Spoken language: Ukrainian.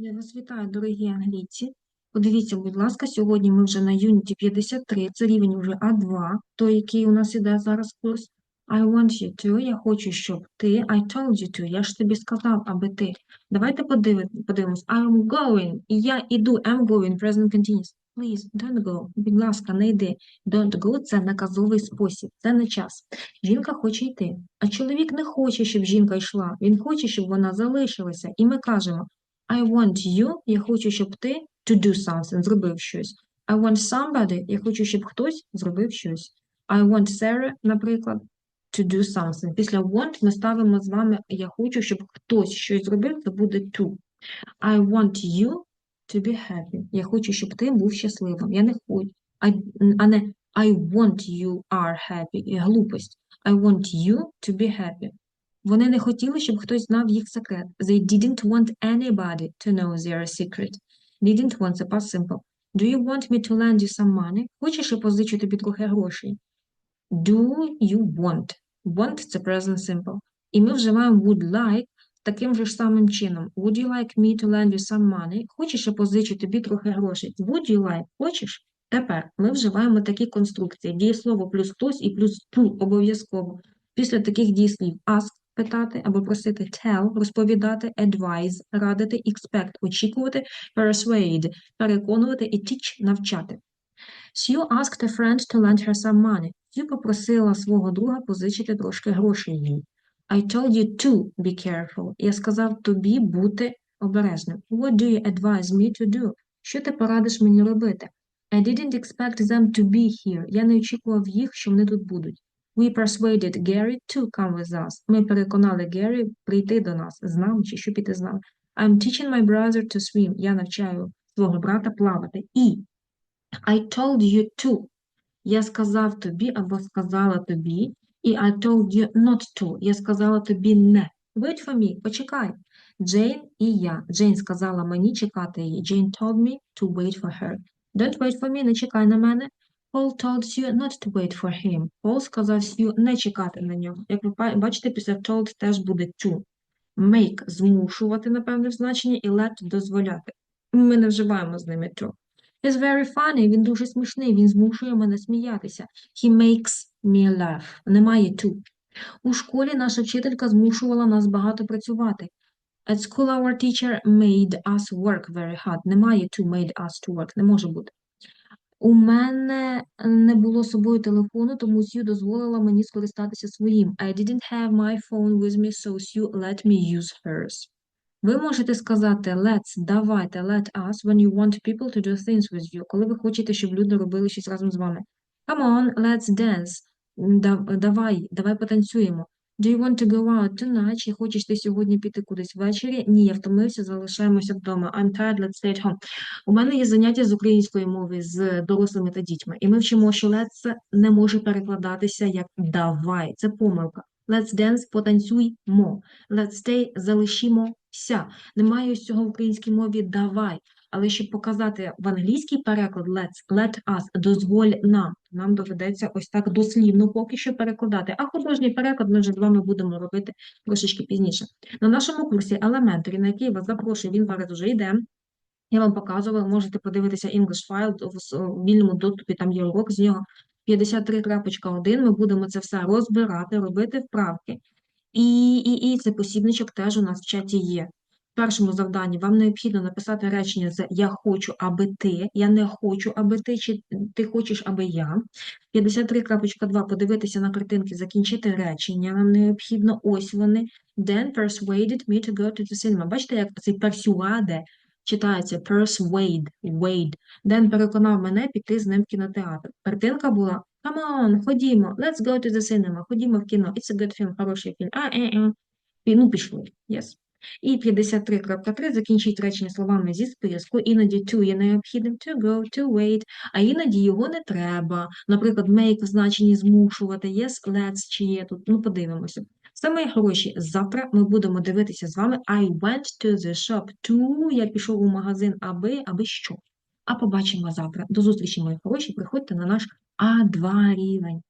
Я вас вітаю, дорогі англійці. Подивіться, будь ласка, сьогодні ми вже на юніті 53, це рівень вже А2, той, який у нас іде зараз курс. I want you to, я хочу, щоб ти, I told you to, я ж тобі сказав, аби ти. Давайте подиви- подивимось. I'm going, і я іду, I'm going, present continuous. Please, don't go. Будь ласка, не йди. Don't go – це наказовий спосіб, це не час. Жінка хоче йти, а чоловік не хоче, щоб жінка йшла. Він хоче, щоб вона залишилася. І ми кажемо, I want you, я хочу, щоб ти to do something, зробив щось. I want somebody, я хочу, щоб хтось зробив щось. I want Sarah, наприклад, to do something. Після want ми ставимо з вами я хочу, щоб хтось щось зробив, це буде to. I want you to be happy. Я хочу, щоб ти був щасливим. Я не хочу, а, а не I want you are happy. Глупость. I want you to be happy. Вони не хотіли, щоб хтось знав їх секрет. They didn't want anybody to know their secret. Didn't want – це past simple. Do you want me to lend you some money? Хочеш, я позичу тобі трохи грошей? Do you want? Want – це present simple. І ми вживаємо would like таким же ж самим чином. Would you like me to lend you some money? Хочеш, я позичу тобі трохи грошей? Would you like? Хочеш? Тепер ми вживаємо такі конструкції. Дієслово плюс хтось і плюс to обов'язково. Після таких дієслів ask – питати або просити tell – розповідати, advise – радити, expect – очікувати, persuade – переконувати і teach – навчати. Sue asked a friend to lend her some money. Сью попросила свого друга позичити трошки грошей їй. I told you to be careful. Я сказав тобі бути обережним. What do you advise me to do? Що ти порадиш мені робити? I didn't expect them to be here. Я не очікував їх, що вони тут будуть. We persuaded Gary to come with us. Ми переконали Геррі прийти до нас з нами чи що піти з нами. I'm teaching my brother to swim. Я навчаю свого брата плавати. І I told you to. Я сказав тобі або сказала тобі, і I told you not to. Я сказала тобі не. Wait for me, почекай. Джейн і я. Джейн сказала мені чекати її. Jane told me to wait for her. Don't wait for me, не чекай на мене. Paul told you not to wait for him. Пол сказав Сью не чекати на нього. Як ви бачите, після told теж буде to. Make – змушувати, напевне, в значенні, і let – дозволяти. Ми не вживаємо з ними to. He's very funny, він дуже смішний, він змушує мене сміятися. He makes me laugh. Немає to. У школі наша вчителька змушувала нас багато працювати. At school our teacher made us work very hard. Немає to made us to work, не може бути. У мене не було з собою телефону, тому Сью дозволила мені скористатися своїм. I didn't have my phone with me, so Sue let me use hers. Ви можете сказати let's, давайте, let us, when you want people to do things with you, коли ви хочете, щоб люди робили щось разом з вами. Come on, let's dance. Давай, давай потанцюємо. Do you want to go out tonight? Чи хочеш ти сьогодні піти кудись ввечері? Ні, я втомився, залишаємося вдома. I'm tired, let's stay at home. У мене є заняття з української мови з дорослими та дітьми, і ми вчимо, що let's не може перекладатися як давай. Це помилка. Let's dance, потанцюймо. Let's stay, залишімося. Немає ось цього в українській мові давай. Але щоб показати в англійський переклад let's, let us, дозволь нам, нам доведеться ось так дослівно поки що перекладати. А художній переклад ми вже з вами будемо робити трошечки пізніше. На нашому курсі Elementary, на який вас запрошую, він зараз вже йде. Я вам показувала, можете подивитися English File в вільному доступі, там є урок з нього 53.1. Ми будемо це все розбирати, робити вправки. І, і, і цей посібничок теж у нас в чаті є. В першому завданні вам необхідно написати речення з Я хочу, аби ти, я не хочу, аби ти, чи ти хочеш, аби я. 53.2 подивитися на картинки, закінчити речення нам необхідно. Ось вони. Then persuaded me to go to the cinema. Бачите, як цей persuade читається persuade, wade. Then переконав мене піти з ним в кінотеатр. Картинка була Come on, ходімо, let's go to the cinema, ходімо в кіно. It's a good film, хороший фільм. А, е, е. Ну, пішли. Yes. І 53.3 закінчіть речення словами зі списку. Іноді to є необхідним to go, to wait, а іноді його не треба. Наприклад, make в значенні змушувати. Yes, let's чи є тут. Ну, подивимося. Саме гроші. Завтра ми будемо дивитися з вами I went to the shop to, я пішов у магазин, аби, аби що. А побачимо завтра. До зустрічі, мої хороші. Приходьте на наш А2 рівень.